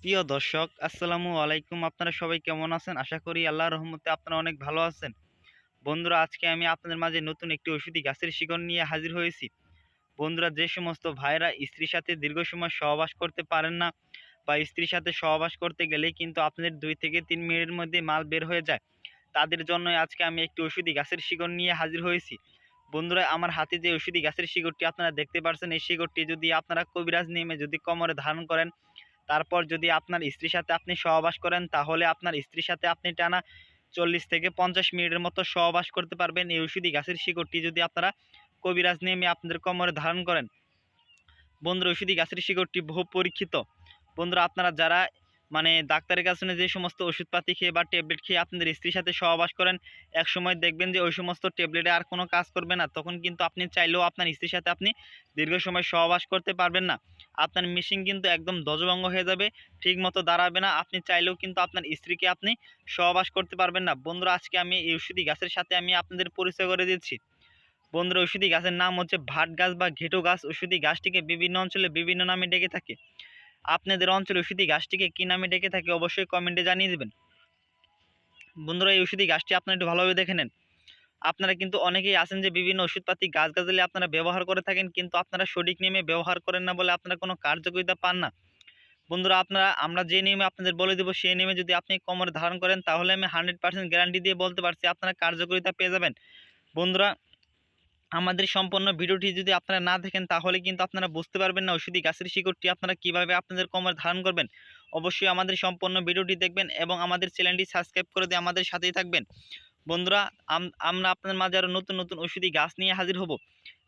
প্রিয় দর্শক, আসসালামু আলাইকুম। আপনারা সবাই কেমন আছেন? আশা করি আল্লাহর রহমতে আপনারা অনেক ভালো আছেন। বন্ধুরা, আজকে আমি আপনাদের মাঝে নতুন একটি ওষুধি গাছের শিকড় নিয়ে হাজির হয়েছি। বন্ধুরা, যে সমস্ত ভাইরা স্ত্রীর সাথে দীর্ঘ সময় সহবাস করতে পারেন না বা স্ত্রীর সাথে সহবাস করতে গেলে কিন্তু আপনাদের দুই থেকে তিন মিনিটের মধ্যে মাল বের হয়ে যায়। তাদের জন্যই আজকে আমি একটি ওষুধি গাছের শিকড় নিয়ে হাজির হয়েছি। বন্ধুরা, আমার হাতে যে ওষুধি গাছের শিকড়টি আপনারা দেখতে পাচ্ছেন এই শিকড়টি যদি আপনারা কবিরাজ নিয়মে যদি কোমরে ধারণ করেন তারপর যদি আপনার স্ত্রীর সাথে আপনি সহবাস করেন, তাহলে আপনার স্ত্রীর সাথে আপনি টানা চল্লিশ থেকে পঞ্চাশ মিনিটের মতো সহবাস করতে পারবেন। এই ওষুধি গাছের শিকড়টি যদি আপনারা কবিরাজ নিয়মে আপনাদের কোমরে ধারণ করেন, বন্ধুরা ওষুধি গাছের শিকড়টি বহু পরীক্ষিত। বন্ধুরা, আপনারা যারা মানে ডাক্তারের কাছে যে সমস্ত ওষুধপাতি খেয়ে বা ট্যাবলেট খেয়ে আপনাদের স্ত্রীর সাথে সহবাস করেন এক সময় দেখবেন যে ওই সমস্ত ট্যাবলেটে আর কোনো কাজ করবে না। তখন কিন্তু আপনি চাইলেও আপনার স্ত্রীর সাথে আপনি দীর্ঘ সময় সহবাস করতে পারবেন না। আপনার মেশিন কিন্তু একদম ধ্বজভঙ্গ হয়ে যাবে ঠিক মতো দাঁড়াবে না। আপনি চাইলেও কিন্তু আপনার স্ত্রীকে আপনি সহবাস করতে পারবেন না। বন্ধুরা, আজকে আমি এই ওষুধি গাছের সাথে আমি আপনাদের পরিচয় করে দিচ্ছি। বন্ধুরা, ওষুধি গাছের নাম হচ্ছে ভাট গাছ বা ঘেটো গাছ। ওষুধি গাছটিকে বিভিন্ন অঞ্চলে বিভিন্ন নামে ডেকে থাকে। আপনাদের অঞ্চলে ওষুধি গাছটিকে কী নামে ডেকে থাকে অবশ্যই কমেন্টে জানিয়ে দেবেন। বন্ধুরা, এই ওষুধি গাছটি আপনারা একটু ভালোভাবে দেখে নেন। আপনারা কিন্তু অনেকেই আছেন যে বিভিন্ন ওষুধপাতি গাছগাছালি আপনারা ব্যবহার করে থাকেন, কিন্তু আপনারা সঠিক নিয়মে ব্যবহার করেন না বলে আপনারা কোনো কার্যকারিতা পান না। বন্ধুরা, আপনারা, আমরা যে নিয়মে আপনাদের বলে দেবো, সেই নিয়মে যদি আপনি কোমরে ধারণ করেন, তাহলে আমি হান্ড্রেড পার্সেন্ট গ্যারান্টি দিয়ে বলতে পারছি আপনারা কার্যকারিতা পেয়ে যাবেন। বন্ধুরা আমাদের সম্পূর্ণ ভিডিওটি যদি আপনারা না দেখেন, তাহলে কিন্তু আপনারা বুঝতে পারবেন না ওষুধি গাছের শিকড়টি আপনারা কীভাবে আপনাদের কোমরে ধারণ করবেন। অবশ্যই আমাদের সম্পূর্ণ ভিডিওটি দেখবেন এবং আমাদের চ্যানেলটি সাবস্ক্রাইব করে দিয়ে আমাদের সাথেই থাকবেন। বন্ধুরা আমরা আপনাদের মাঝে আরও নতুন নতুন ওষুধি গাছ নিয়ে হাজির হব।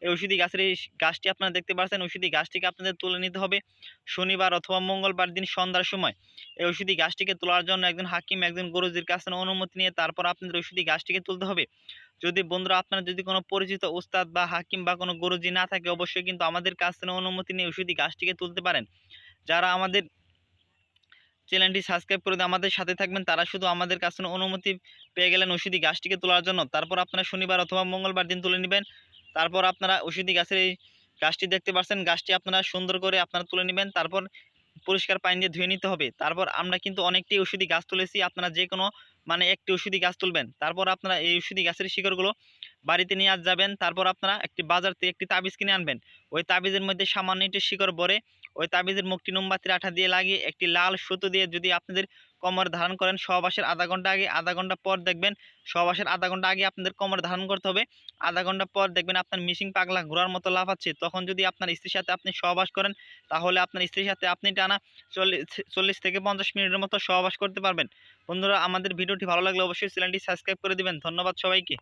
এই ওষুধি গাছের এই গাছটি আপনারা দেখতে পাচ্ছেন ওষুধি গাছটিকে আপনাদের তুলে নিতে হবে শনিবার অথবা মঙ্গলবার দিন সন্ধ্যার সময়। এই ওষুধি গাছটিকে তোলার জন্য একজন হাকিম, একজন গরুজির কাছে অনুমতি নিয়ে তারপর আপনাদের ওষুধি গাছটিকে তুলতে হবে। যদি বন্ধুরা, আপনার যদি কোনো পরিচিত ওস্তাদ বা হাকিম বা কোনো গরুজি না থাকে, অবশ্যই কিন্তু আমাদের কাছ থেকে অনুমতি নিয়ে ওষুধি গাছটিকে তুলতে পারেন। যারা আমাদের চ্যানেলটি সাবস্ক্রাইব করে আমাদের সাথে থাকবেন। তারা শুধু আমাদের কাছে অনুমতি পেয়ে গেলেন ওষুধি গাছটিকে তোলার জন্য। তারপর আপনারা শনিবার অথবা মঙ্গলবার দিন তুলে নেবেন। তারপর আপনারা ওষুধি গাছের এই গাছটি দেখতে পাচ্ছেন গাছটি আপনারা সুন্দর করে আপনারা তুলে নেবেন। তারপর পরিষ্কার পানি দিয়ে ধুয়ে নিতে হবে। তারপর আমরা কিন্তু অনেকটি ওষুধি গাছ তুলেছি। আপনারা যে কোনো মানে একটি ওষুধি গাছ তুলবেন। তারপর আপনারা এই ওষুধি গাছের শিকড়গুলো বাড়িতে নিয়ে আস যাবেন। তারপর আপনারা একটি বাজার থেকে একটি তাবিজ কিনে আনবেন। ওই তাবিজের মধ্যে সামান্য একটি শিকড় ভরে ওই তাবিজের মুখটি মোমবাতির আঠা দিয়ে লাগিয়ে একটি লাল সুতো দিয়ে যদি আপনাদের কোমর ধারণ করেন, সহবাসের আধা ঘণ্টা আগে, আধা ঘণ্টা পর দেখবেন, সহবাসের আধা ঘণ্টা আগে আপনাদের কোমর ধারণ করতে হবে। আধা ঘণ্টা পর দেখবেন আপনার মিশিং পাগলা ঘোরার মতো লাফাচ্ছে। তখন যদি আপনার স্ত্রীর সাথে আপনি সহবাস করেন, তাহলে আপনার স্ত্রীর সাথে আপনি টানা চল্লিশ চল্লিশ থেকে পঞ্চাশ মিনিটের মতো সহবাস করতে পারবেন। বন্ধুরা, আমাদের ভিডিওটি ভালো লাগলে অবশ্যই চ্যানেলটি সাবস্ক্রাইব করে দিবেন। ধন্যবাদ সবাইকে।